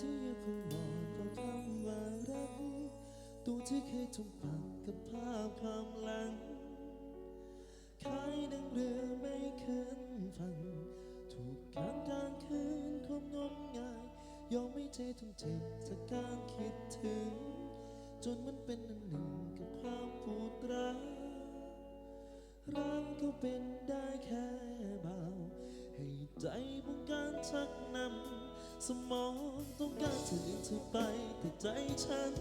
ที่ยังคงนอนเพราะคำว่ารัก ตัวที่เคยจมปักกับภาพความหลังขายดังเรือไม่ขึ้นฝั่งถูกกางกลางคืนคมงมงาย ยอมไม่ใจต้องเจ็บจากการคิดถึง จนมันเป็นอันหนึ่งกับความปวดร้าวรักก็เป็นได้แค่เบาให้ใจบุกการชักนำ สมองต้องการจะดึงเธอไป แต่ใจฉัน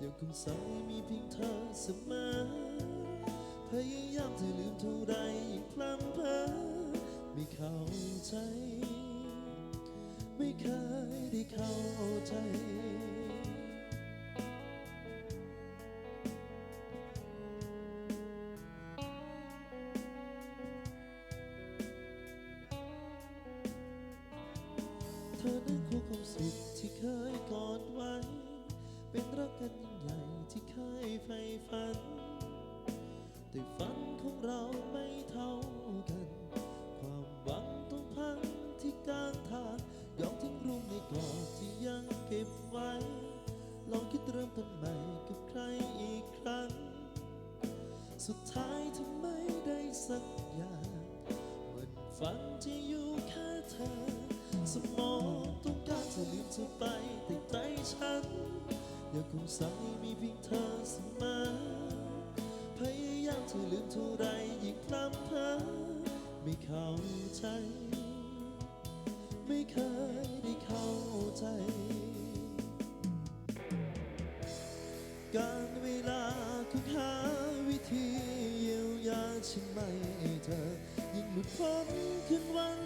ยังคงใส่มีเพียงเธอเสมอ พยายามจะลืมเท่าไรยิ่งพลัำเพอไม่เข้าใจ ไม่เคยได้เข้าใจ ธอนั้นคู่ความสุขที่เคยกอดไว้ เป็นรักกันยิ่งใหญ่ที่เคยใฝ่ฝัน แต่ฝันของเราไม่เท่ากัน ความหวังต้องพังที่กลางทางยอมทิ้งรูปในกอบที่ยังเก็บไว้ ลองคิดเริ่มต้นใหม่กับใครอีกครั้ง สุดท้ายทำไมได้สักอย่างเหมันฝันที่อยู่แค่เธอ ใสมีเพียงเธอเสมอพยายามจะลืมเท่าไรยิ่งพลัำเพอไม่เข้าใจ ไม่เคยได้เข้าใจ การเวลาคุกหาวิธีเยียวยาฉันไม่เธอ ยิ่งหลุดพ้นขึ้นวัน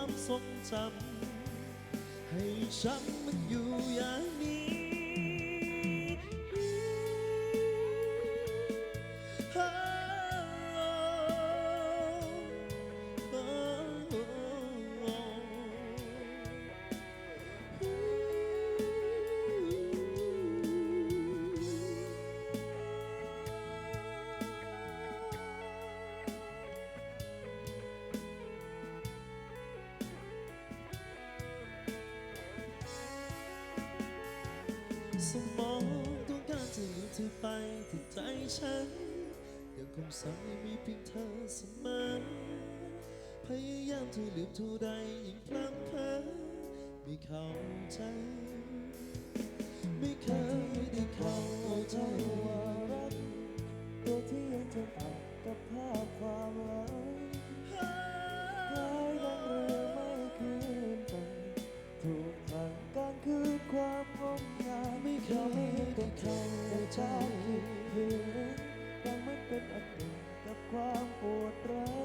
ความทรงจำให้ฉันมันอยู่อย่างนี้ อไปแต่ใจฉัน ยังคงใส่มีเพียงเธอเสมอพยายามที่ลืมเท่าใดยิ่งพลังเพอไม่เข้าใจ ไม่เคยได้เข้าใจ เข้าเข้าใจใจคิดถึงยังไม่เป็นอดีตกับความปวดร้าว